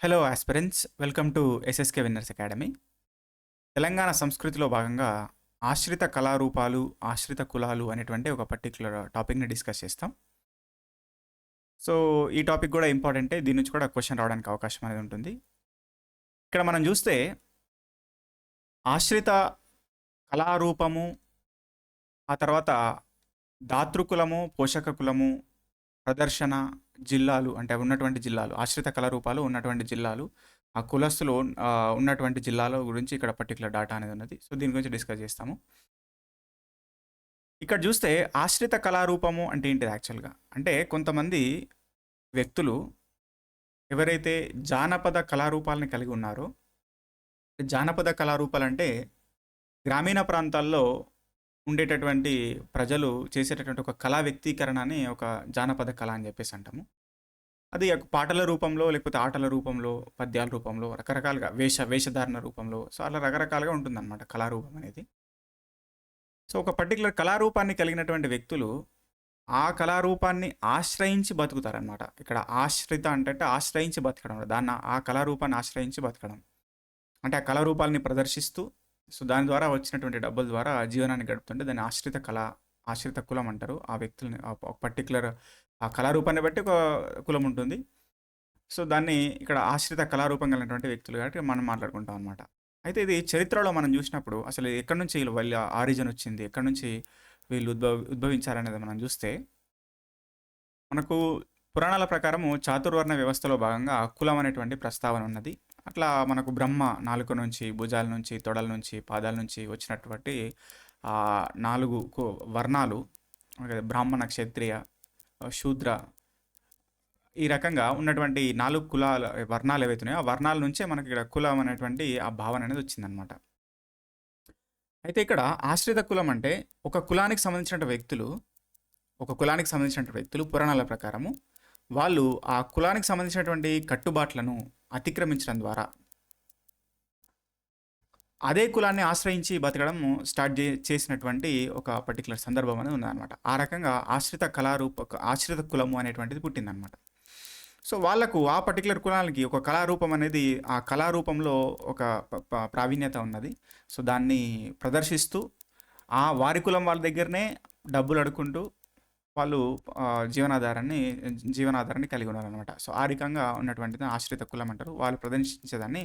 Hello aspirants welcome to SSK winners academy Telangana సంస్కృతిలో భాగంగా ఆశ్రిత కళారూపాలు ఆశ్రిత కులాలు అనేటువంటి ఒక పర్టికులర్ టాపిక్ని డిస్కస్ చేస్తాం. సో ఈ టాపిక్ కూడా ఇంపార్టెంటే దీని నుంచి కూడా క్వశ్చన్ రావడానికి అవకాశం అనేది ఉంటుంది. ఇక్కడ మనం చూస్తే ఆశ్రిత కళారూపము ఆ తర్వాత దాతృకులము పోషక కులము ప్రదర్శన జిల్లాలు అంటే ఉన్నటువంటి జిల్లాలు ఆశ్రిత కళారూపాలు ఉన్నటువంటి జిల్లాలు ఆ కులస్తులు ఉన్నటువంటి జిల్లాల గురించి ఇక్కడ పర్టికులర్ డాటా అనేది ఉన్నది. సో దీని గురించి డిస్కస్ చేస్తాము. ఇక్కడ చూస్తే ఆశ్రిత కళారూపము అంటే ఏంటిది యాక్చువల్గా? అంటే కొంతమంది వ్యక్తులు ఎవరైతే జానపద కళారూపాలను కలిగి ఉన్నారో జానపద కళారూపాలు అంటే గ్రామీణ ప్రాంతాల్లో ఉండేటటువంటి ప్రజలు చేసేటటువంటి ఒక కళా వ్యక్తీకరణని ఒక జానపద కళ అని చెప్పేసి అంటాము. అది పాటల రూపంలో లేకపోతే ఆటల రూపంలో పద్యాల రూపంలో రకరకాలుగా వేష వేషధారణ రూపంలో సో అలా రకరకాలుగా ఉంటుందన్నమాట కళారూపం అనేది. సో ఒక పర్టికులర్ కళారూపాన్ని కలిగినటువంటి వ్యక్తులు ఆ కళారూపాన్ని ఆశ్రయించి బతుకుతారనమాట ఇక్కడ ఆశ్రిత అంటే అంటే ఆశ్రయించి బతకడం దాన్ని ఆ కళారూపాన్ని ఆశ్రయించి బతకడం. అంటే ఆ కళారూపాలని ప్రదర్శిస్తూ సో దాని ద్వారా వచ్చినటువంటి డబ్బుల ద్వారా జీవనాన్ని గడుపుతుంటే దాన్ని ఆశ్రిత కళ ఆశ్రిత కులం అంటారు. ఆ వ్యక్తులని ఒక పర్టికులర్ ఆ కళారూపాన్ని బట్టి ఒక కులం ఉంటుంది. సో దాన్ని ఇక్కడ ఆశ్రిత కళారూపం కలిగినటువంటి వ్యక్తులు కాబట్టి మనం మాట్లాడుకుంటాం అనమాట అయితే ఇది చరిత్రలో మనం చూసినప్పుడు అసలు ఎక్కడి నుంచి వీళ్ళు వాళ్ళ ఆరిజిన్ వచ్చింది? ఎక్కడి నుంచి వీళ్ళు ఉద్భవ ఉద్భవించారనేది మనం చూస్తే మనకు పురాణాల ప్రకారము చాతుర్వర్ణ వ్యవస్థలో భాగంగా కులం అనేటువంటి ప్రస్తావన ఉన్నది. అట్లా మనకు బ్రహ్మ నాలుక నుంచి భుజాల నుంచి తొడల నుంచి పాదాల నుంచి వచ్చినటువంటి నాలుగు కు- వర్ణాలు బ్రాహ్మణ క్షత్రియ శూద్ర ఈ రకంగా ఉన్నటువంటి నాలుగు కులాల వర్ణాలు ఏవైతున్నాయో ఆ వర్ణాల నుంచే మనకి ఇక్కడ కులం అనేటువంటి ఆ భావన అనేది వచ్చిందనమాట అయితే ఇక్కడ ఆశ్రిత కులం అంటే ఒక కులానికి సంబంధించిన వ్యక్తులు ఒక కులానికి సంబంధించిన వ్యక్తులు పురాణాల ప్రకారము వాళ్ళు ఆ కులానికి సంబంధించినటువంటి కట్టుబాట్లను అతిక్రమించడం ద్వారా అదే కులాన్ని ఆశ్రయించి బతకడం స్టార్ట్ చే చేసినటువంటి ఒక పర్టికులర్ సందర్భం అనేది ఉందన్నమాట. ఆ రకంగా ఆశ్రిత కళారూప ఆశ్రిత కులము అనేటువంటిది పుట్టిందనమాట సో వాళ్ళకు ఆ పర్టికులర్ కులానికి ఒక కళారూపం అనేది ఆ కళారూపంలో ఒక ప- ప్రావీణ్యత ఉన్నది. సో దాన్ని ప్రదర్శిస్తూ ఆ వారి కులం వాళ్ళ దగ్గరనే డబ్బులు అడుక్కుంటూ వాళ్ళు జీవనాధారాన్ని జీవనాధారాన్ని కలిగి ఉన్నారనమాట సో ఆ రకంగా ఉన్నటువంటిది ఆశ్రిత కులం అంటారు. వాళ్ళు ప్రదర్శించేదాన్ని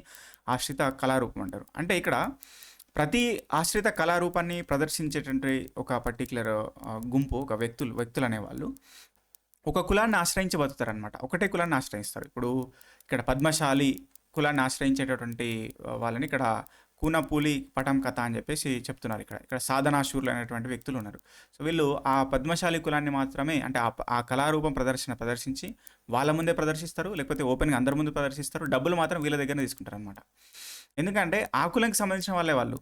ఆశ్రిత కళారూపం అంటారు. అంటే ఇక్కడ ప్రతి ఆశ్రిత కళారూపాన్ని ప్రదర్శించేటువంటి ఒక పర్టికులర్ గుంపు ఒక వ్యక్తులు వ్యక్తులు అనేవాళ్ళు. ఒక కులాన్ని ఆశ్రయించి బతుకుతారనమాట ఒకటే కులాన్ని ఆశ్రయిస్తారు. ఇప్పుడు ఇక్కడ పద్మశాలి కులాన్ని ఆశ్రయించేటటువంటి వాళ్ళని ఇక్కడ కూనపూలి పటం కథ అని చెప్పేసి చెప్తున్నారు ఇక్కడ. ఇక్కడ సాధనాశూరులు అనేటువంటి వ్యక్తులు ఉన్నారు. సో వీళ్ళు ఆ పద్మశాలి కులాన్ని మాత్రమే అంటే ఆ ఆ కళారూపం ప్రదర్శన ప్రదర్శించి వాళ్ళ ముందే ప్రదర్శిస్తారు లేకపోతే ఓపెన్గా అందరి ముందు ప్రదర్శిస్తారు డబ్బులు మాత్రం వీళ్ళ దగ్గర తీసుకుంటారు అనమాట ఎందుకంటే ఆ కులంకి సంబంధించిన వాళ్ళే వాళ్ళు.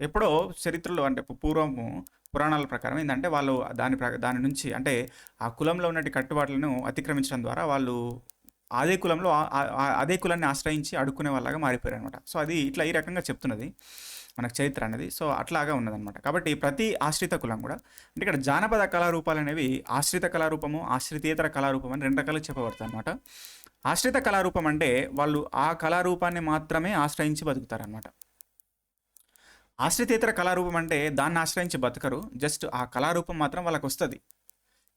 ఎప్పుడో చరిత్రలో అంటే పూర్వము పురాణాల ప్రకారం ఏంటంటే వాళ్ళు దాని దాని నుంచి అంటే ఆ కులంలో ఉన్నటి కట్టుబాట్లను అతిక్రమించడం ద్వారా వాళ్ళు అదే కులంలో అదే కులాన్ని ఆశ్రయించి అడుక్కునే వాళ్ళగా మారిపోయారు అనమాట సో అది ఇట్లా ఈ రకంగా చెప్తున్నది మనకు చరిత్ర అనేది సో అట్లాగా ఉన్నదనమాట కాబట్టి ప్రతి ఆశ్రిత కులం కూడా అంటే ఇక్కడ జానపద కళారూపాలు అనేవి ఆశ్రిత కళారూపము ఆశ్రితేతర కళారూపం అని రెండు రకాలు చెప్పబడతాయి అనమాట ఆశ్రిత కళారూపం అంటే వాళ్ళు ఆ కళారూపాన్ని మాత్రమే ఆశ్రయించి బతుకుతారనమాట ఆశ్రితేతర కళారూపం అంటే దాన్ని ఆశ్రయించి బతకరు జస్ట్ ఆ కళారూపం మాత్రం వాళ్ళకి వస్తుంది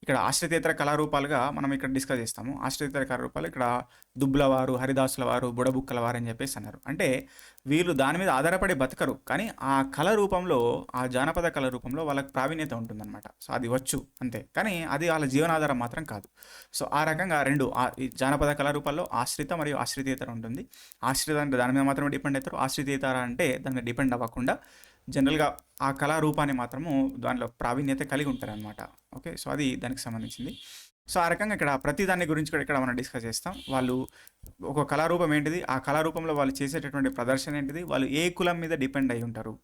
ఇక్కడ ఆశ్రితేతర కళారూపాలుగా మనం ఇక్కడ డిస్కస్ చేస్తాము. ఆశ్రితేతర కళారూపాలు ఇక్కడ దుబ్బుల వారు హరిదాసుల వారు బుడబుక్కల వారు అని చెప్పేసి అన్నారు. అంటే వీళ్ళు దాని మీద ఆధారపడి బతకరు. కానీ ఆ కళ రూపంలో ఆ జానపద కళ రూపంలో వాళ్ళకి ప్రావీణ్యత ఉంటుందన్నమాట. సో అది వచ్చు అంతే. కానీ అది వాళ్ళ జీవనాధారం మాత్రం కాదు. సో ఆ రకంగా రెండు ఆ- ఈ జానపద కళారూపాల్లో ఆశ్రిత మరియు ఆశ్రితేతర ఉంటుంది. ఆశ్రిత అంటే దాని మీద మాత్రమే డిపెండ్ అవుతారు. ఆశ్రితేతర అంటే దాని మీద డిపెండ్ అవ్వకుండా జనరల్గా ఆ కళారూపాన్ని మాత్రము దానిలో ప్రావీణ్యత కలిగి ఉంటారనమాట ఓకే? సో అది దానికి సంబంధించింది. సో ఆ రకంగా ఇక్కడ ప్రతి దాని గురించి కూడా ఇక్కడ మనం డిస్కస్ చేస్తాం. వాళ్ళు ఒక కళారూపం ఏంటిది? ఆ కళారూపంలో వాళ్ళు చేసేటటువంటి ప్రదర్శన ఏంటిది? వాళ్ళు ఏ కులం మీద డిపెండ్ అయి ఉంటారు?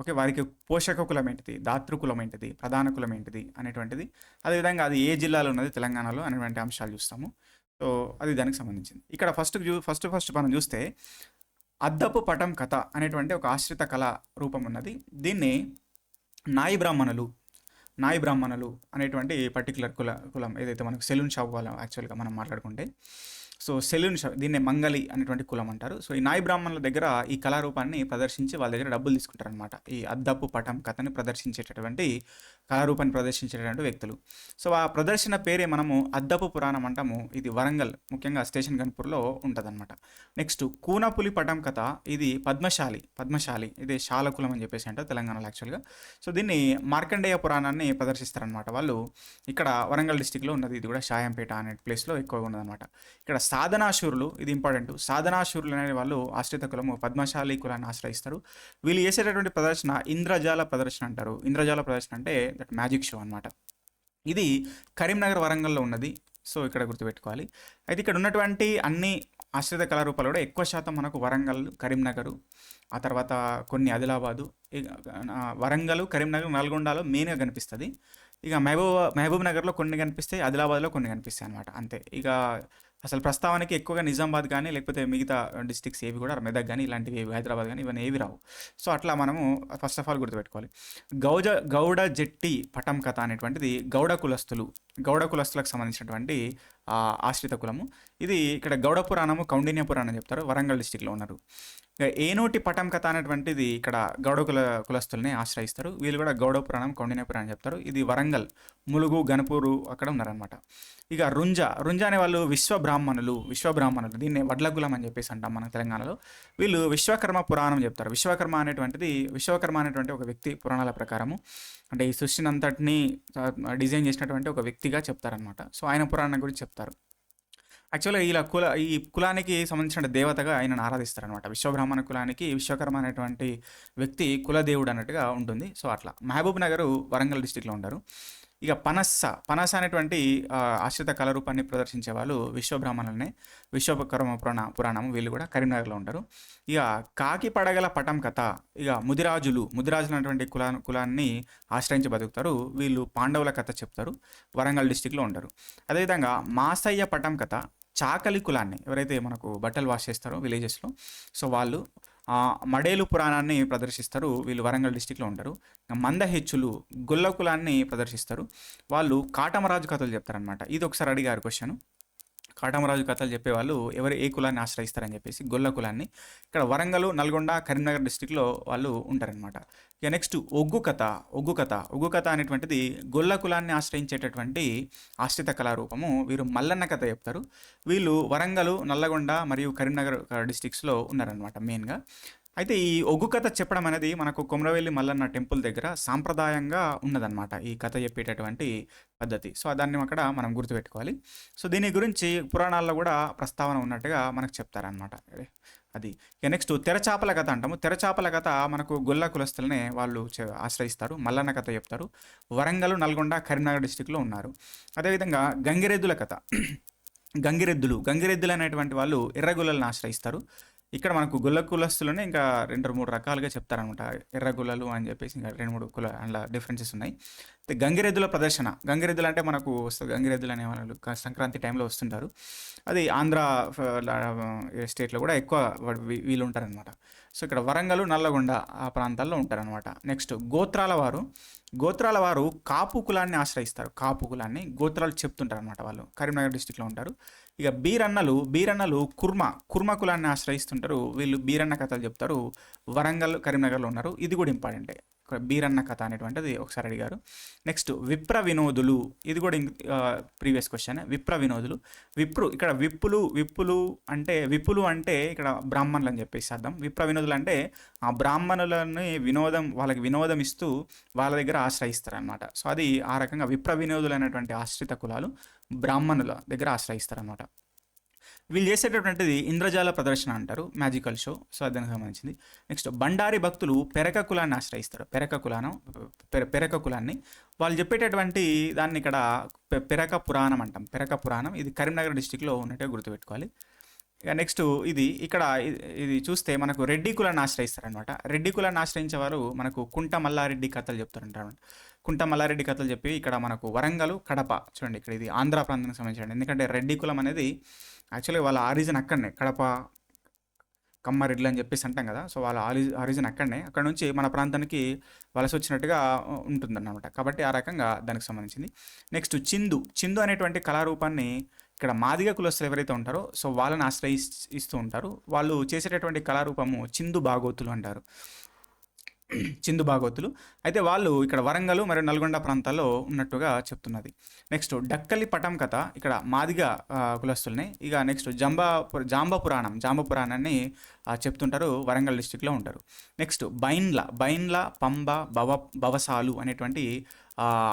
ఓకే? వారికి పోషక కులం ఏంటిది? దాతృ కులం ఏంటిది? ప్రధాన కులం ఏంటిది? అనేటువంటిది. అదేవిధంగా అది ఏ జిల్లాలో ఉన్నది? తెలంగాణలో అనేటువంటి అంశాలు చూస్తాము. సో అది దానికి సంబంధించింది. ఇక్కడ ఫస్ట్ చూ ఫస్ట్ ఫస్ట్ మనం చూస్తే అద్దపు పటం కథ అనేటువంటి ఒక ఆశ్రిత కళా రూపం ఉన్నది. దీన్ని నాయి బ్రాహ్మణులు నాయి బ్రాహ్మణులు అనేటువంటి పర్టికులర్ కుల కులం ఏదైతే మనకు సెలూన్ షాప్ వాళ్ళ యాక్చువల్గా మనం మాట్లాడుకుంటే. సో సెలూన్ షాప్ దీన్నే మంగలి అనేటువంటి కులం అంటారు. సో ఈ నాయి బ్రాహ్మణుల దగ్గర ఈ కళారూపాన్ని ప్రదర్శించి వాళ్ళ దగ్గర డబ్బులు తీసుకుంటారనమాట ఈ అద్దపు పటం కథని ప్రదర్శించేటటువంటి కళారూపాన్ని ప్రదర్శించేటటువంటి వ్యక్తులు. సో ఆ ప్రదర్శన పేరే మనము అద్దపు పురాణం అంటాము. ఇది వరంగల్ ముఖ్యంగా స్టేషన్ గన్పూర్లో ఉంటుందన్నమాట. నెక్స్ట్ కూనపులి పటం కథ ఇది పద్మశాలి పద్మశాలి ఇది శాలకులం అని చెప్పేసి అంటారు తెలంగాణలో యాక్చువల్గా. సో దీన్ని మార్కండేయ పురాణాన్ని ప్రదర్శిస్తారనమాట వాళ్ళు ఇక్కడ వరంగల్ డిస్టిక్లో ఉన్నది ఇది కూడా షాయంపేట అనే ప్లేస్లో ఎక్కువగా ఉన్నదన్నమాట. ఇక్కడ సాధనాశూరులు ఇది ఇంపార్టెంట్. సాధనాశూరులు అనే వాళ్ళు ఆశ్రిత కులము పద్మశాలి కులాన్ని ఆశ్రయిస్తారు. వీళ్ళు చేసేటటువంటి ప్రదర్శన ఇంద్రజాల ప్రదర్శన అంటారు. ఇంద్రజాల ప్రదర్శన అంటే దట్ మ్యాజిక్ షో అన్నమాట. ఇది కరీంనగర్ వరంగల్లో ఉన్నది. సో ఇక్కడ గుర్తుపెట్టుకోవాలి. అయితే ఇక్కడ ఉన్నటువంటి అన్ని ఆశ్రిత కళారూపాలు కూడా ఎక్కువ శాతం మనకు వరంగల్ కరీంనగర్ ఆ తర్వాత కొన్ని ఆదిలాబాదు ఇక, వరంగల్ కరీంనగర్ నల్గొండలో మెయిన్గా కనిపిస్తుంది. ఇక మహబూబ్ మహబూబ్ నగర్లో కొన్ని కనిపిస్తాయి ఆదిలాబాద్లో కొన్ని కనిపిస్తాయి అనమాట అంతే. ఇక అసలు ప్రస్తావనకి ఎక్కువగా నిజామాబాద్ కానీ లేకపోతే మిగతా డిస్టిక్స్ ఏవి కూడా మెదక్ కానీ ఇలాంటివి ఏవి హైదరాబాద్ కానీ ఇవన్నీ ఏవి రావు. సో అట్లా మనము ఫస్ట్ ఆఫ్ ఆల్ గుర్తుపెట్టుకోవాలి. గౌజ గౌడ జెట్టి పటం కథ అనేటువంటిది గౌడ కులస్తులు గౌడ కులస్తులకు సంబంధించినటువంటి ఆశ్రిత కులము. ఇది ఇక్కడ గౌడ పురాణము కౌండిన్య పురాణం చెప్తారు. వరంగల్ డిస్టిక్లో ఉన్నారు. ఇక ఏనోటి పటం కథ అనేటువంటిది ఇక్కడ గౌడ కుల కులస్తుల్ని ఆశ్రయిస్తారు. వీళ్ళు కూడా గౌడ పురాణం కౌండిన్య పురాణం చెప్తారు. ఇది వరంగల్ ములుగు గణపూరు అక్కడ ఉన్నారనమాట ఇక రుంజ రుంజ అనే వాళ్ళు విశ్వ బ్రాహ్మణులు విశ్వ బ్రాహ్మణులు దీన్ని వడ్లగులం అని చెప్పేసి అంటాం మన తెలంగాణలో. వీళ్ళు విశ్వకర్మ పురాణం చెప్తారు. విశ్వకర్మ అనేటువంటిది విశ్వకర్మ అనేటువంటి ఒక వ్యక్తి పురాణాల ప్రకారము. అంటే ఈ సృష్టినంతటిని డిజైన్ చేసినటువంటి ఒక వ్యక్తిగా చెప్తారనమాట సో ఆయన పురాణం గురించి చెప్తారు. యాక్చువల్గా ఇలా కుల ఈ కులానికి సంబంధించిన దేవతగా ఆయనను ఆరాధిస్తారనమాట విశ్వబ్రాహ్మణ కులానికి విశ్వకర్మ అనేటువంటి వ్యక్తి కులదేవుడు అన్నట్టుగా ఉంటుంది. సో అట్లా. మహబూబ్ నగర్ వరంగల్ డిస్టిక్లో ఉంటారు ఇక పనస్స పనస అనేటువంటి ఆశ్రిత కళరూపాన్ని ప్రదర్శించే వాళ్ళు విశ్వబ్రాహ్మణులనే విశ్వకర్మ పురాణ పురాణం వీళ్ళు కూడా కరీంనగర్లో ఉంటారు. ఇక కాకి పడగల పటం కథ ఇక ముదిరాజులు ముదిరాజులు అనేటువంటి కులా కులాన్ని ఆశ్రయించి బతుకుతారు. వీళ్ళు పాండవుల కథ చెప్తారు వరంగల్ డిస్టిక్లో ఉంటారు. అదేవిధంగా మాసయ్య పటం కథ చాకలి కులాన్ని ఎవరైతే మనకు బట్టలు వాష్ చేస్తారో విలేజెస్లో సో వాళ్ళు మడేలు పురాణాన్ని ప్రదర్శిస్తారు. వీళ్ళు వరంగల్ డిస్టిక్లో ఉంటారు. మందహెచ్చులు గొల్ల కులాన్ని ప్రదర్శిస్తారు. వాళ్ళు కాటమరాజు కథలు చెప్తారనమాట ఇది ఒకసారి అడిగారు క్వశ్చన్. కాటమరాజు కథలు చెప్పేవాళ్ళు ఎవరు ఏ కులాన్ని ఆశ్రయిస్తారని చెప్పేసి గొల్ల కులాన్ని. ఇక్కడ వరంగల్ నల్గొండ కరీంనగర్ డిస్టిక్లో వాళ్ళు ఉంటారనమాట ఇక నెక్స్ట్ ఒగ్గు కథ ఒగ్గు కథ. ఒగ్గు కథ అనేటువంటిది గొల్ల కులాన్ని ఆశ్రయించేటటువంటి ఆశ్రిత కళారూపము. వీరు మల్లన్న కథ చెప్తారు. వీళ్ళు వరంగల్ నల్లగొండ మరియు కరీంనగర్ డిస్టిక్స్లో ఉన్నారనమాట మెయిన్గా అయితే ఈ ఒగ్గు కథ చెప్పడం అనేది మనకు కొమరవెల్లి మల్లన్న టెంపుల్ దగ్గర సాంప్రదాయంగా ఉన్నదన్నమాట ఈ కథ చెప్పేటటువంటి పద్ధతి. సో దాన్ని అక్కడ మనం గుర్తుపెట్టుకోవాలి. సో దీని గురించి పురాణాల్లో కూడా ప్రస్తావన ఉన్నట్టుగా మనకు చెప్తారనమాట అది ఇక నెక్స్ట్ తెరచాపల కథ అంటాము. తెరచాపల కథ మనకు గొల్ల కులస్తులనే వాళ్ళు ఆశ్రయిస్తారు. మల్లన్న కథ చెప్తారు. వరంగల్ నల్గొండ కరీంనగర్ డిస్టిక్లో ఉన్నారు. అదేవిధంగా గంగిరెద్దుల కథ. గంగిరెద్దులు గంగిరెద్దులు అనేటువంటి వాళ్ళు ఎర్రగుల్లలను ఆశ్రయిస్తారు. ఇక్కడ మనకు గుల్ల కులస్తులోనే ఇంకా రెండు మూడు రకాలుగా చెప్తారనమాట. ఎర్ర గుల్లలు అని చెప్పేసి ఇంకా రెండు మూడు కుల అండ్ డిఫరెన్సెస్ ఉన్నాయి. గంగిరెద్దుల ప్రదర్శన. గంగిరెద్దులు అంటే మనకు వస్తుంది. గంగిరెద్దులు అనే వాళ్ళు సంక్రాంతి టైంలో వస్తుంటారు. అది ఆంధ్ర స్టేట్లో కూడా ఎక్కువ వీళ్ళు ఉంటారనమాట సో ఇక్కడ వరంగల్ నల్లగొండ ఆ ప్రాంతాల్లో ఉంటారనమాట. నెక్స్ట్ గోత్రాల వారు. గోత్రాల వారు కాపు కులాన్ని ఆశ్రయిస్తారు. కాపు కులాన్ని గోత్రాలు చెప్తుంటారు అనమాట వాళ్ళు. కరీంనగర్ డిస్టిక్లో ఉంటారు. ఇక బీరన్నలు బీరన్నలు కుర్మ కుర్మ కులాన్ని ఆశ్రయిస్తుంటారు. వీళ్ళు బీరన్న కథలు చెప్తారు. వరంగల్ కరీంనగర్లో ఉన్నారు. ఇది కూడా ఇంపార్టెంటే. బీరన్న కథ అనేటువంటిది ఒకసారి అడిగారు. నెక్స్ట్ విప్ర వినోదులు. ఇది కూడా ప్రీవియస్ క్వశ్చన్ విప్ర వినోదులు. విప్రు ఇక్కడ విప్పులు విప్పులు అంటే విప్పులు అంటే ఇక్కడ బ్రాహ్మణులు అని చెప్పేసి అర్థం. విప్ర వినోదులు అంటే ఆ బ్రాహ్మణులని వినోదం వాళ్ళకి వినోదం ఇస్తూ వాళ్ళ దగ్గర ఆశ్రయిస్తారనమాట సో అది ఆ రకంగా విప్ర వినోదులు అనేటువంటి ఆశ్రిత కులాలు బ్రాహ్మణుల దగ్గర ఆశ్రయిస్తారనమాట వీళ్ళు చేసేటటువంటిది ఇంద్రజాల ప్రదర్శన అంటారు మ్యాజికల్ షో. సో దానికి సంబంధించింది. నెక్స్ట్ బండారి భక్తులు పెరక కులాన్ని ఆశ్రయిస్తారు. పెరక కులానం పెర- పెరక కులాన్ని. వాళ్ళు చెప్పేటటువంటి దాన్ని ఇక్కడ పె- పెరక పురాణం అంటాం. పెరక పురాణం. ఇది కరీంనగర్ డిస్టిక్లో ఉన్నట్టుగా గుర్తుపెట్టుకోవాలి. ఇక నెక్స్ట్ ఇది ఇక్కడ ఇది చూస్తే మనకు రెడ్డి కులాన్ని ఆశ్రయిస్తారనమాట రెడ్డి కులాన్ని ఆశ్రయించే వారు మనకు కుంట మల్లారెడ్డి కథలు చెప్తారంటారు. కుంట మల్లారెడ్డి కథలు చెప్పి ఇక్కడ మనకు వరంగల్ కడప చూడండి ఇక్కడ ఇది ఆంధ్ర ప్రాంతానికి సంబంధించిన ఎందుకంటే రెడ్డి కులం అనేది యాక్చువల్లీ వాళ్ళ ఆరిజిన్ అక్కడనే కడప కమ్మారెడ్లు అని చెప్పేసి అంటాం కదా. సో వాళ్ళ ఆరి ఆరిజిన్ అక్కడనే. అక్కడ నుంచి మన ప్రాంతానికి వలస వచ్చినట్టుగా ఉంటుందన్నమాట. కాబట్టి ఆ రకంగా దానికి సంబంధించింది. నెక్స్ట్ చిందు. చిందు అనేటువంటి కళారూపాన్ని ఇక్కడ మాదిగ కులస్తులు ఎవరైతే ఉంటారో సో వాళ్ళని ఆశ్రయిస్తూ ఉంటారు. వాళ్ళు చేసేటటువంటి కళారూపము చిందు బాగోతులు అంటారు. చిందు భాగవతులు. అయితే వాళ్ళు ఇక్కడ వరంగల్ మరియు నల్గొండ ప్రాంతాల్లో ఉన్నట్టుగా చెప్తున్నది. నెక్స్ట్ డక్కలి పటం కథ ఇక్కడ మాదిగ కులస్తుల్ని. ఇక నెక్స్ట్ జంబా జాంబ పురాణం. జాంబ పురాణాన్ని చెప్తుంటారు వరంగల్ డిస్టిక్లో ఉంటారు. నెక్స్ట్ బైన్ల బైన్ల పంబ భవ భవసాలు అనేటువంటి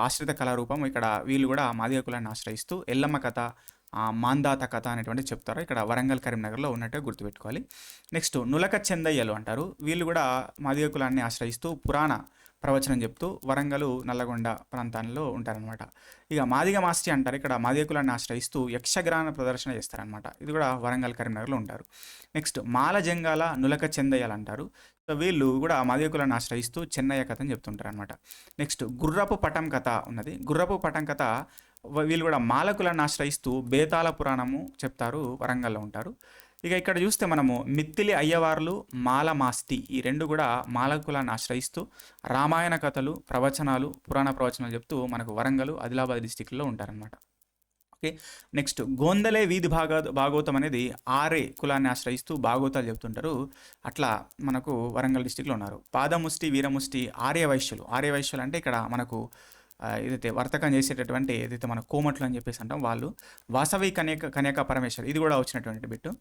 ఆశ్రిత కళారూపం. ఇక్కడ వీళ్ళు కూడా మాదిగ కులాన్ని ఆశ్రయిస్తూ ఎల్లమ్మ కథ మాందాత కథ అనేటువంటి చెప్తారు. ఇక్కడ వరంగల్ కరీంనగర్లో ఉన్నట్టే గుర్తుపెట్టుకోవాలి. నెక్స్ట్ నులక చెందయ్యలు అంటారు. వీళ్ళు కూడా మాదిగ కులాన్ని ఆశ్రయిస్తూ పురాణ ప్రవచనం చెప్తూ వరంగల్ నల్లగొండ ప్రాంతాల్లో ఉంటారనమాట ఇక మాదిగ మాస్టి అంటారు. ఇక్కడ మాదిగ కులాన్ని ఆశ్రయిస్తూ యక్షగాన ప్రదర్శన చేస్తారనమాట ఇది కూడా వరంగల్ కరీంనగర్లో ఉంటారు. నెక్స్ట్ మాల జంగాల నులక చెందయ్యలు అంటారు. సో వీళ్ళు కూడా మాదిగ ఆశ్రయిస్తూ చెన్నయ్య కథ అని చెప్తుంటారు అనమాట నెక్స్ట్ గుర్రపు పటం కథ ఉన్నది. గుర్రపు పటం కథ వీళ్ళు కూడా మాలకులను ఆశ్రయిస్తూ బేతాళ పురాణము చెప్తారు వరంగల్లో ఉంటారు. ఇక ఇక్కడ చూస్తే మనము మిత్తిలి అయ్యవార్లు మాలమాస్తి ఈ రెండు కూడా మాలకులను ఆశ్రయిస్తూ రామాయణ కథలు ప్రవచనాలు పురాణ ప్రవచనాలు చెప్తూ మనకు వరంగల్ ఆదిలాబాద్ డిస్టిక్లో ఉంటారనమాట ఓకే. నెక్స్ట్ గోందలే వీధి భాగ భాగవతం అనేది ఆరే కులాన్ని ఆశ్రయిస్తూ భాగవతాలు చెప్తుంటారు అట్లా మనకు వరంగల్ డిస్టిక్లో ఉన్నారు. పాదముష్టి వీరముష్టి ఆర్య వైశ్యులు ఆర్య వైశ్యులు అంటే ఇక్కడ మనకు ఏదైతే వర్తకం చేసేటటువంటి ఏదైతే మన కోమట్లు అని చెప్పేసి అంటాం వాళ్ళు వాసవి కన్యక కన్యక పరమేశ్వర్ ఇది కూడా వచ్చినటువంటి బిట్టు.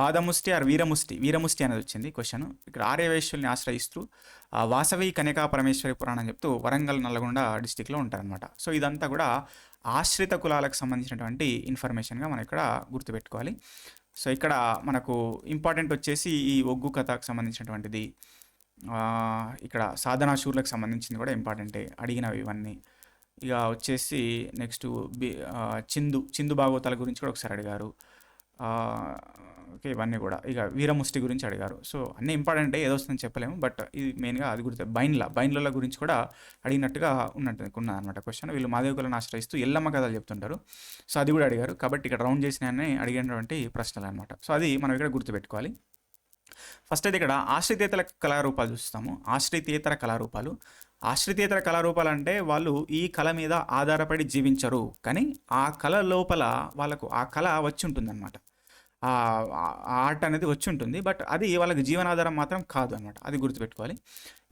పాదముష్టి ఆర్ వీరముష్టి వీరముష్టి అనేది వచ్చింది క్వశ్చన్ ఇక్కడ ఆర్య ఆశ్రయిస్తూ వాసవి కన్యకా పరమేశ్వరి పురాణం చెప్తూ వరంగల్ నల్గొండ డిస్టిక్లో ఉంటారనమాట సో ఇదంతా కూడా ఆశ్రిత కులాలకు సంబంధించినటువంటి ఇన్ఫర్మేషన్గా మనం ఇక్కడ గుర్తుపెట్టుకోవాలి. సో ఇక్కడ మనకు ఇంపార్టెంట్ వచ్చేసి ఈ ఒగ్గు కథకు సంబంధించినటువంటిది. ఇక్కడ సాధనా శూర్లకు సంబంధించింది కూడా ఇంపార్టెంటే అడిగినవి ఇవన్నీ. ఇక వచ్చేసి నెక్స్ట్ బి చిందు చిందు భాగవతాల గురించి కూడా ఒకసారి అడిగారు. ఓకే ఇవన్నీ కూడా. ఇక వీరముష్టి గురించి అడిగారు. సో అన్నీ ఇంపార్టెంటే ఏదో వస్తుందని చెప్పలేము బట్ ఇది మెయిన్గా అది గుర్తు బైన్ల బైన్ల గురించి కూడా అడిగినట్టుగా ఉన్నట్టు ఉన్నది అనమాట క్వశ్చన్. వీళ్ళు మాదేవులను ఆశ్రయిస్తూ ఎల్లమ్మ కథలు చెప్తుంటారు. సో అది కూడా అడిగారు. కాబట్టి ఇక్కడ రౌండ్ చేసినవన్నీ అడిగినటువంటి ప్రశ్నలు అనమాట సో అది మనం ఇక్కడ గుర్తుపెట్టుకోవాలి. ఫస్ట్ అయితే ఇక్కడ ఆశ్రితేతర కళారూపాలు చూస్తాము. ఆశ్రితేతర కళారూపాలు. ఆశ్రితేతర కళారూపాలు అంటే వాళ్ళు ఈ కళ మీద ఆధారపడి జీవించరు. కానీ ఆ కళ లోపల వాళ్ళకు ఆ కళ వచ్చి ఉంటుందన్నమాట ఆ ఆర్ట్ అనేది వచ్చి ఉంటుంది బట్ అది వాళ్ళకి జీవనాధారం మాత్రం కాదు అనమాట అది గుర్తుపెట్టుకోవాలి.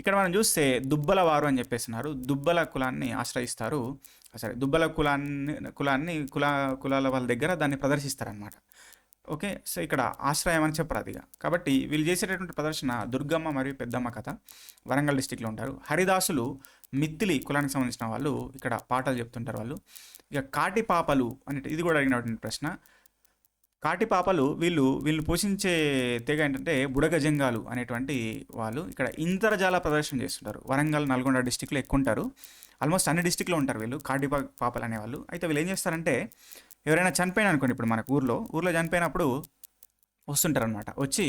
ఇక్కడ మనం చూస్తే దుబ్బల వారు అని చెప్పేస్తున్నారు. దుబ్బల కులాన్ని ఆశ్రయిస్తారు. సరే దుబ్బల కులాన్ని కులాన్ని కుల కులాల వాళ్ళ దగ్గర దాన్ని ప్రదర్శిస్తారనమాట ఓకే? సో ఇక్కడ ఆశ్రయం అని చెప్పరు అదిగా కాబట్టి వీళ్ళు చేసేటటువంటి ప్రదర్శన దుర్గమ్మ మరియు పెద్దమ్మ కథ వరంగల్ డిస్టిక్లో ఉంటారు. హరిదాసులు మిత్తిలి కులానికి సంబంధించిన వాళ్ళు ఇక్కడ పాటలు చెప్తుంటారు వాళ్ళు. ఇక కాటి పాపలు అనే ఇది కూడా అడిగినటువంటి ప్రశ్న. కాటి పాపలు వీళ్ళు వీళ్ళు పోషించే తెగ ఏంటంటే బుడగజంగాలు అనేటువంటి వాళ్ళు ఇక్కడ ఇంతర్జాల ప్రదర్శన చేస్తుంటారు. వరంగల్ నల్గొండ డిస్టిక్లో ఎక్కువ ఉంటారు. ఆల్మోస్ట్ అన్ని డిస్టిక్లో ఉంటారు వీళ్ళు కాటి పాపలు అనేవాళ్ళు. అయితే వీళ్ళు ఏం చేస్తారంటే ఎవరైనా చనిపోయిన అనుకోండి ఇప్పుడు మనకు ఊర్లో ఊర్లో చనిపోయినప్పుడు వస్తుంటారనమాట వచ్చి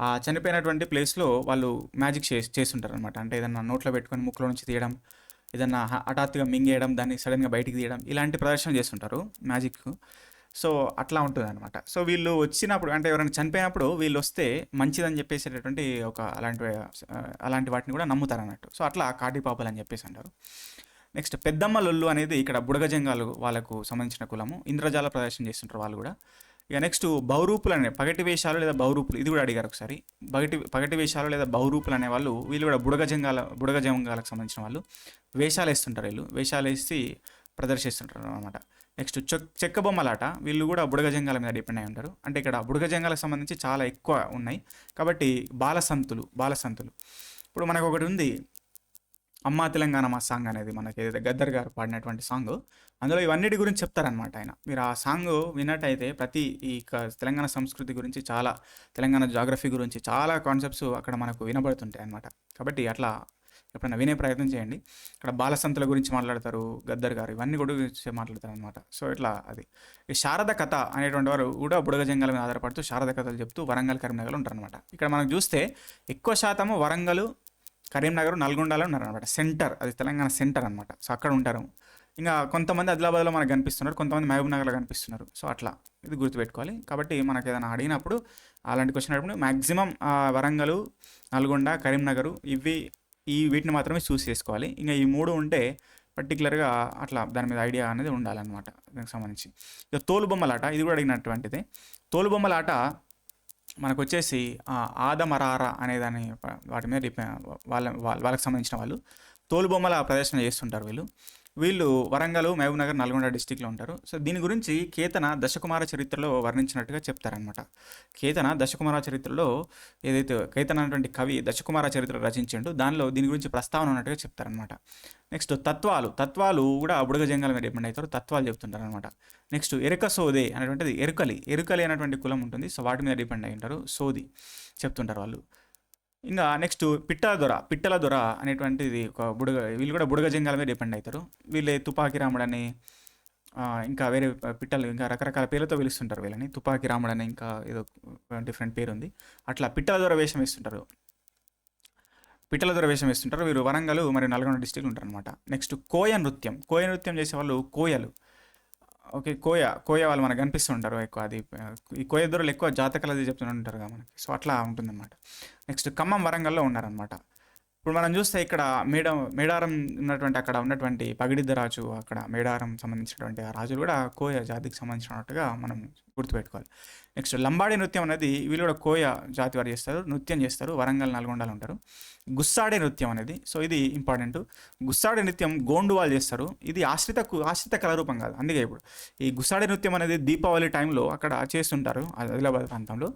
ఆ చనిపోయినటువంటి ప్లేస్లో వాళ్ళు మ్యాజిక్ చే చేస్తుంటారనమాట అంటే ఏదన్నా నోట్లో పెట్టుకొని ముక్కులో నుంచి తీయడం ఏదన్నా హఠాత్తుగా మింగేయడం దాన్ని సడన్గా బయటికి తీయడం ఇలాంటి ప్రదర్శన చేస్తుంటారు మ్యాజిక్. సో అట్లా ఉంటుంది అనమాట సో వీళ్ళు వచ్చినప్పుడు అంటే ఎవరైనా చనిపోయినప్పుడు వీళ్ళు వస్తే మంచిదని చెప్పేసేటటువంటి ఒక అలాంటి అలాంటి వాటిని కూడా నమ్ముతారు అన్నట్టు సో అట్లా కాటిపాపలు అని చెప్పేసి అంటారు. నెక్స్ట్ పెద్దమ్మ లొల్లు అనేది ఇక్కడ బుడగజంగాలు వాళ్ళకు సంబంధించిన కులము. ఇంద్రజాల ప్రదర్శన చేస్తుంటారు వాళ్ళు కూడా. ఇక నెక్స్ట్ బహురూపులు అనే పగటి వేషాలు లేదా బహురూపులు ఇది కూడా అడిగారు ఒకసారి. పగటి పగటి వేషాలు లేదా బహురూపులు అనే వాళ్ళు వీళ్ళు కూడా బుడగజంగాల బుడగజంగాలకు సంబంధించిన వాళ్ళు. వేషాలు వేస్తుంటారు వీళ్ళు. వేషాలు వేసి ప్రదర్శిస్తుంటారు అనమాట నెక్స్ట్ చెక్ చెక్క బొమ్మలాట వీళ్ళు కూడా బుడగజంగాల మీద డిపెండ్ అయి ఉంటారు. అంటే ఇక్కడ బుడగజంగాలకు సంబంధించి చాలా ఎక్కువ ఉన్నాయి. కాబట్టి బాలసంతులు బాలసంతులు. ఇప్పుడు మనకు ఒకటి ఉంది. అమ్మా తెలంగాణ మా సాంగ్ అనేది మనకి ఏదైతే గద్దర్ గారు పాడినటువంటి సాంగ్ అందులో ఇవన్నిటి గురించి చెప్తారనమాట ఆయన. మీరు ఆ సాంగ్ విన్నట్టయితే ప్రతి ఈ తెలంగాణ సంస్కృతి గురించి చాలా తెలంగాణ జాగ్రఫీ గురించి చాలా కాన్సెప్ట్స్ అక్కడ మనకు వినబడుతుంటాయి అనమాట కాబట్టి అట్లా ఎప్పుడైనా వినే ప్రయత్నం చేయండి. ఇక్కడ బాలసంతుల గురించి మాట్లాడతారు గద్దర్ గారు ఇవన్నీ కూడా గురించి మాట్లాడతారు అనమాట సో ఇట్లా అది. ఈ శారద కథ అనేటువంటి వారు కూడా బుడగజంగల మీద ఆధారపడుతూ శారద కథలు చెప్తూ వరంగల్ కరీంనగర్లో ఉంటారనమాట ఇక్కడ మనం చూస్తే ఎక్కువ శాతము వరంగల్ కరీంనగర్ నల్గొండలో ఉన్నారు అనమాట సెంటర్ అది తెలంగాణ సెంటర్ అనమాట సో అక్కడ ఉంటారు. ఇంకా కొంతమంది ఆదిలాబాద్లో మనకు కనిపిస్తున్నారు. కొంతమంది మహబూబ్ నగర్లో కనిపిస్తున్నారు. సో అట్లా ఇది గుర్తుపెట్టుకోవాలి. కాబట్టి మనకు ఏదైనా అడిగినప్పుడు అలాంటి క్వశ్చన్ అడిగినప్పుడు మ్యాక్సిమం వరంగల్ నల్గొండ కరీంనగర్ ఇవి ఈ వీటిని మాత్రమే చూస్ చేసుకోవాలి. ఇంకా ఈ మూడు ఉంటే పర్టికులర్గా అట్లా దాని మీద ఐడియా అనేది ఉండాలన్నమాట. దానికి సంబంధించి. ఇక తోలుబొమ్మలాట ఇది కూడా అడిగినటువంటిది. తోలుబొమ్మలాట మనకు వచ్చేసి ఆదమరార అనేదాన్ని ప- వాటి మీద వాళ్ళ వాళ్ళ- వాళ్ళకి సంబంధించిన వాళ్ళు తోలుబొమ్మల ప్రదర్శన చేస్తుంటారు వీళ్ళు. వీళ్ళు వరంగల్ మహబూబ్నగర్ నల్గొండ డిస్టిక్లో ఉంటారు. సో దీని గురించి కేతన దశకుమార చరిత్రలో వర్ణించినట్టుగా చెప్తారనమాట కేతన దశకుమార చరిత్రలో ఏదైతే కేతన అనేటువంటి కవి దశకుమార చరిత్ర రచించిండు దానిలో దీని గురించి ప్రస్తావన ఉన్నట్టుగా చెప్తారనమాట నెక్స్ట్ తత్వాలు తత్వాలు కూడా బుడగ జంగాల మీద డిపెండ్ అవుతారు తత్వాలు చెప్తుంటారు అనమాట నెక్స్ట్ ఎరుక సోదే అనేటువంటిది ఎరుకలి ఎరుకలి అనేటువంటి కులం ఉంటుంది. సో వాటి మీద డిపెండ్ అయి ఉంటారు సోది చెప్తుంటారు వాళ్ళు. ఇంకా నెక్స్ట్ పిట్టల దొర పిట్టల దొర అనేటువంటిది ఒక బుడగ వీళ్ళు కూడా బుడగ జంగాల మీద డిపెండ్ అవుతారు వీళ్ళే తుపాకి రాముడని ఇంకా వేరే పిట్టలు ఇంకా రకరకాల పేర్లతో పిలుస్తుంటారు వీళ్ళని. తుపాకి రాముడని ఇంకా ఏదో డిఫరెంట్ పేరు ఉంది అట్లా పిట్టల దొర వేషం వేస్తుంటారు. పిట్టల దొర వేషం వేస్తుంటారు. వీరు వరంగల్ మరియు నల్గొండ డిస్టిక్లు ఉంటారు అనమాట నెక్స్ట్ కోయ నృత్యం. కోయ నృత్యం చేసే వాళ్ళు కోయలు. ఓకే కోయ కోయ వాళ్ళు మనకు కనిపిస్తుంటారు ఎక్కువ అది ఈ కోయ దొరలు ఎక్కువ జాతకాలు అది చెప్తూ ఉంటారు కదా మనకి. సో అట్లా ఉంటుందన్నమాట. నెక్స్ట్ ఖమ్మం వరంగల్లో ఉన్నారనమాట ఇప్పుడు మనం చూస్తే ఇక్కడ మేడ మేడారం ఉన్నటువంటి అక్కడ ఉన్నటువంటి పగిడిద్ద రాజు అక్కడ మేడారం సంబంధించినటువంటి ఆ రాజులు కూడా కోయ జాతికి సంబంధించినట్టుగా మనం గుర్తుపెట్టుకోవాలి. నెక్స్ట్ లంబాడి నృత్యం అనేది వీళ్ళు కూడా కోయ జాతి వారు చేస్తారు నృత్యం చేస్తారు వరంగల్ నల్గొండలు ఉంటారు. గుస్సాడే నృత్యం అనేది సో ఇది ఇంపార్టెంట్. గుస్సాడే నృత్యం గోండు వాళ్ళు చేస్తారు. ఇది ఆశ్రిత ఆశ్రిత కళారూపం కాదు. అందుకే ఇప్పుడు ఈ గుస్సాడే నృత్యం అనేది దీపావళి టైంలో అక్కడ చేస్తుంటారు ఆదిలాబాద్ ప్రాంతంలో.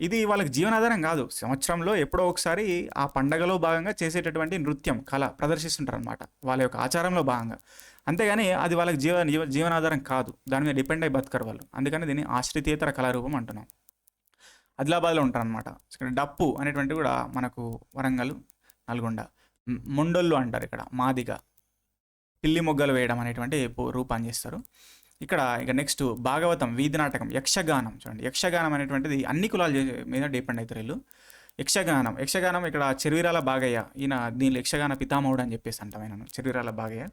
ఇది వాళ్ళకి జీవనాధారం కాదు. సంవత్సరంలో ఎప్పుడో ఒకసారి ఆ పండగలో భాగంగా చేసేటటువంటి నృత్యం కళ ప్రదర్శిస్తుంటారు అనమాట వాళ్ళ యొక్క ఆచారంలో భాగంగా. అంతేగాని అది వాళ్ళకి జీవ జీవనాధారం కాదు. దాని మీద డిపెండ్ అయి బతకరు వాళ్ళు. అందుకని దీన్ని ఆశ్రితేతర కళారూపం అంటున్నాం. ఆదిలాబాద్లో ఉంటారనమాట ఇక్కడ డప్పు అనేటువంటి కూడా మనకు వరంగల్ నల్గొండ మ్, మొండొల్లు అంటారు ఇక్కడ మాదిగ. పిల్లి మొగ్గలు వేయడం అనేటువంటి రూపాన్ని చేస్తారు. ఇక్కడ ఇక నెక్స్ట్ భాగవతం వీధి నాటకం యక్షగానం. చూడండి యక్షగానం అనేటువంటిది అన్ని కులాల మీద డిపెండ్ అవుతారు వీళ్ళు. యక్షగానం యక్షగానం ఇక్కడ చెరువిరాల బాగయ్య ఈయన దీనిలో యక్షగాన పితామహుడు అని చెప్పేసి అంటాం ఆయన చెరువిరాల బాగయ్య.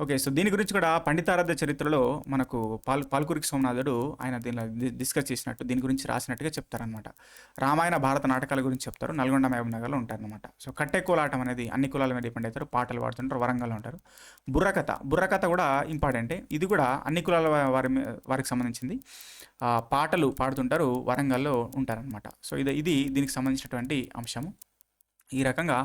ఓకే సో దీని గురించి కూడా పండితారాధ్య చరిత్రలో మనకు పాల్ పాల్కురికి సోమనాథుడు ఆయన దీనిలో డిస్కస్ చేసినట్టు దీని గురించి రాసినట్టుగా చెప్తారనమాట రామాయణ భారత నాటకాల గురించి చెప్తారు నల్గొండ మహబూబ్ నగర్లో ఉంటారనమాట సో కట్టె కోలాటం అనేది అన్ని కులాల మీద డిపెండ్ అవుతారు పాటలు పాడుతుంటారు వరంగల్లో ఉంటారు. బుర్రకథ బుర్రకథ కూడా ఇంపార్టెంటే. ఇది కూడా అన్ని కులాల వారి వారికి సంబంధించింది. పాటలు పాడుతుంటారు వరంగల్లో ఉంటారనమాట సో ఇది ఇది దీనికి సంబంధించినటువంటి అంశము. ఈ రకంగా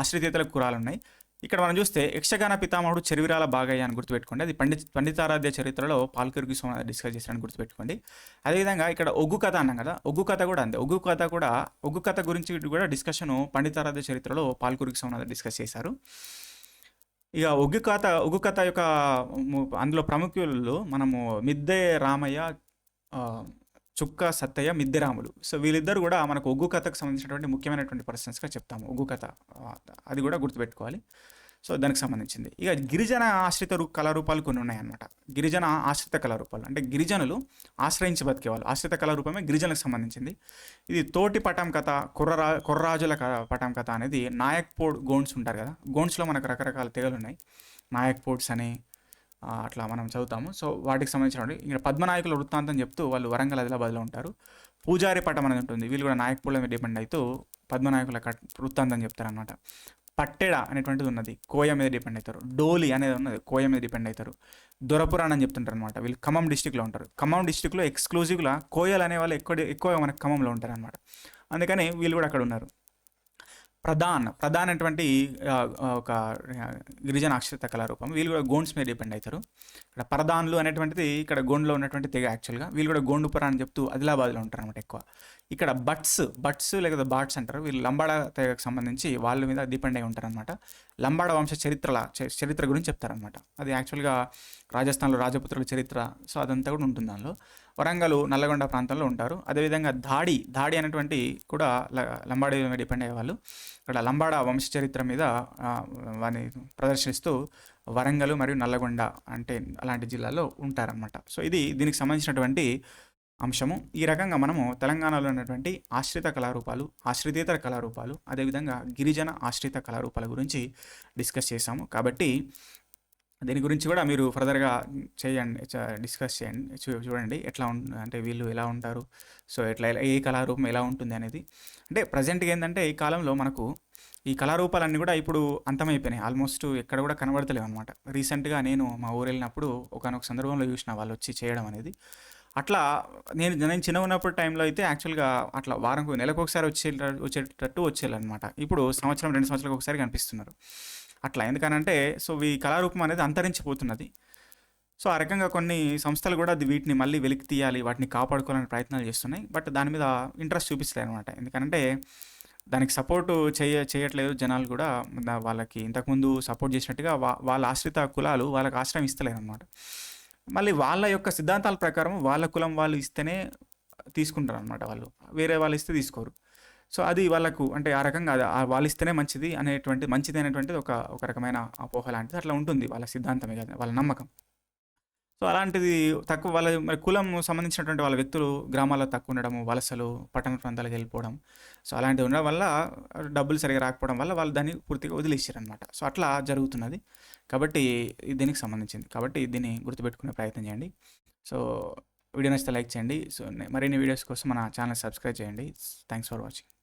ఆశ్రితేతల కురాలు ఉన్నాయి ఇక్కడ మనం చూస్తే యక్షగాన పితామహుడు చెరువిరాల బాగయ్య అని గుర్తుపెట్టుకోండి. అది పండిత్ పండితారాధ్య చరిత్రలో పాల్కురికి సోమనాథ్ డిస్కస్ చేశారని గుర్తుపెట్టుకోండి. అదేవిధంగా ఇక్కడ ఒగ్గు కథ అన్నాం కదా ఒగ్గు కథ కూడా అంతే. ఒగ్గు కథ కూడా ఒగ్గు కథ గురించి కూడా డిస్కషన్ పండితారాధ్య చరిత్రలో పాల్కురికి సోమనాథ్ డిస్కస్ చేశారు. ఇక ఒగ్గు కథ ఒగ్గు కథ యొక్క అందులో ప్రముఖులు మనము మిద్దె రామయ్య చుక్క సత్తయ్య మిద్దిరాములు. సో వీళ్ళిద్దరు కూడా మనకు ఒగ్గు కథకు సంబంధించినటువంటి ముఖ్యమైనటువంటి పర్సన్స్గా చెప్తాము. ఒగ్గు కథ అది కూడా గుర్తుపెట్టుకోవాలి. సో దానికి సంబంధించింది. ఇక గిరిజన ఆశ్రిత రూ కళారూపాలు కొన్ని ఉన్నాయన్నమాట. గిరిజన ఆశ్రిత కళారూపాలు. అంటే గిరిజనులు ఆశ్రయించి బతికేవాళ్ళు. ఆశ్రిత కళారూపమే గిరిజనులకు సంబంధించింది. ఇది తోటి పటం కథ కుర్రరా కుర్రరాజుల క- పటం కథ అనేది నాయక్పోడ్ గోండ్స్ ఉంటారు కదా. గోండ్స్లో మనకు రకరకాల తెగలు ఉన్నాయి. నాయక్పోడ్స్ అని అట్లా మనం చదువుతాము. సో వాటికి సంబంధించిన ఇక్కడ పద్మనాయకుల వృత్తాంతం చెప్తూ వాళ్ళు వరంగల్ ఆదిలాబాద్లో ఉంటారు. పూజారి పటం అనేది ఉంటుంది. వీళ్ళు కూడా నాయకుల మీద డిపెండ్ అవుతూ పద్మనాయకుల కట్ వృత్తాంతం చెప్తారనమాట పట్టెడ అనేటువంటిది ఉన్నది. కోయ మీద డిపెండ్ అవుతారు డోలి అనేది ఉన్నది. కోయ మీద డిపెండ్ అవుతారు దొరపురాణం అని చెప్తుంటారు అనమాట వీళ్ళు ఖమ్మం డిస్టిక్లో ఉంటారు. ఖమ్మం డిస్టిక్లో ఎక్స్క్లూజివ్గా కోయలు అనే వాళ్ళు ఎక్కువ ఎక్కువగా మనకు ఖమ్మంలో ఉంటారు అనమాట అందుకని వీళ్ళు కూడా అక్కడ ఉన్నారు. ప్రధాన్ ప్రధాన్ అటువంటి ఒక గిరిజన అక్షరత కళారూపం వీళ్ళు కూడా గోండ్స్ మీద డిపెండ్ అవుతారు. ఇక్కడ ప్రధాన్లు అనేటువంటిది ఇక్కడ గోండ్లో ఉన్నటువంటి తెగ యాక్చువల్గా. వీళ్ళు కూడా గోండుపుర అని చెప్తూ ఆదిలాబాద్లో ఉంటారు అనమాట ఎక్కువ. ఇక్కడ బట్స్ బట్స్ లేకపోతే బాట్స్ అంటారు. వీళ్ళు లంబాడా తెగకు సంబంధించి వాళ్ళ మీద డిపెండ్ అయి ఉంటారు అనమాట లంబాడ వంశ చరిత్రల చరిత్ర గురించి చెప్తారనమాట అది యాక్చువల్గా రాజస్థాన్లో రాజపుత్రుల చరిత్ర సో అదంతా కూడా ఉంటుంది దానిలో. వరంగల్ నల్లగొండ ప్రాంతంలో ఉంటారు. అదేవిధంగా దాడి దాడి అనేటువంటి కూడా ల- లంబాడి మీద డిపెండ్ అయ్యేవాళ్ళు. ఇక్కడ లంబాడ వంశ చరిత్ర మీద వాని వారిని ప్రదర్శిస్తూ వరంగల్ మరియు నల్లగొండ అంటే అలాంటి జిల్లాలో ఉంటారనమాట సో ఇది దీనికి సంబంధించినటువంటి అంశము ఈ రకంగా మనము తెలంగాణలో ఉన్నటువంటి ఆశ్రిత కళారూపాలు ఆశ్రితేతర కళారూపాలు అదేవిధంగా గిరిజన ఆశ్రిత కళారూపాల గురించి డిస్కస్ చేశాము కాబట్టి దీని గురించి కూడా మీరు ఫర్దర్‌గా చేయండి. డిస్కస్ చేయండి. చూ చూడండి ఎట్లా అంటే వీళ్ళు ఎలా ఉంటారు? సో, ఎట్లా ఏ కళారూపం ఎలా ఉంటుంది అనేది. అంటే ప్రెజెంట్‌గా ఏంటంటే ఈ కాలంలో మనకు ఈ కళారూపాలన్నీ కూడా ఇప్పుడు అంతమైపోయినాయి. ఆల్మోస్ట్ ఎక్కడ కూడా కనబడతలేవన్నమాట. రీసెంట్‌గా నేను మా ఊరు వెళ్ళినప్పుడు ఒకనొక సందర్భంలో చూసిన వాళ్ళు వచ్చి చేయడం అనేది. అట్లా నేను నేను చిన్నగున్నప్పుడు టైంలో అయితే యాక్చువల్‌గా అట్లా వారంకు నెలకొకసారి వచ్చే వచ్చేటట్టు వచ్చేయాలన్నమాట. ఇప్పుడు సంవత్సరం, రెండు సంవత్సరాలకు ఒకసారి కనిపిస్తున్నారు. అట్లా ఎందుకనంటే సో, ఈ కళారూపం అనేది అంతరించిపోతున్నది. సో, ఆ రకంగా కొన్ని సంస్థలు కూడా వీటిని మళ్ళీ వెలికి తీయాలి, వాటిని కాపాడుకోవాలని ప్రయత్నాలు చేస్తున్నాయి. బట్ దాని మీద ఇంట్రెస్ట్ చూపిస్తలేరనమాట. ఎందుకంటే దానికి సపోర్టు చేయ చేయట్లేదు జనాలు కూడా వాళ్ళకి ఇంతకుముందు సపోర్ట్ చేసినట్టుగా వా వాళ్ళ ఆశ్రిత కులాలు వాళ్ళకి ఆశ్రయం ఇస్తలేరనమాట. మళ్ళీ వాళ్ళ యొక్క సిద్ధాంతాల ప్రకారం వాళ్ళ కులం వాళ్ళు ఇస్తేనే తీసుకుంటారనమాట వాళ్ళు. వేరే వాళ్ళు ఇస్తే తీసుకోరు. సో, అది వాళ్ళకు అంటే ఆ రకంగా అది వాళ్ళు ఇస్తేనే మంచిది అనేటువంటి మంచిది అనేటువంటిది ఒక ఒక రకమైన అపోహ లాంటిది అట్లా ఉంటుంది. వాళ్ళ సిద్ధాంతమే కదా! వాళ్ళ నమ్మకం. సో, అలాంటిది తక్కువ వాళ్ళ కులం సంబంధించినటువంటి వాళ్ళ వ్యక్తులు గ్రామాల్లో తక్కువ ఉండడము, వలసలు, పట్టణ ప్రాంతాలకు వెళ్ళిపోవడం. సో, అలాంటివి ఉండడం వల్ల డబ్బులు సరిగ్గా రాకపోవడం వల్ల వాళ్ళు దాన్ని పూర్తిగా వదిలేసిర్రనమాట. సో, అట్లా జరుగుతున్నది. కాబట్టి దీనికి సంబంధించింది. కాబట్టి దీన్ని గుర్తుపెట్టుకునే ప్రయత్నం చేయండి. సో, వీడియో నచ్చితే లైక్ చేయండి. సో, మరిన్ని వీడియోస్ కోసం మన ఛానల్ సబ్స్క్రైబ్ చేయండి. Thanks for watching.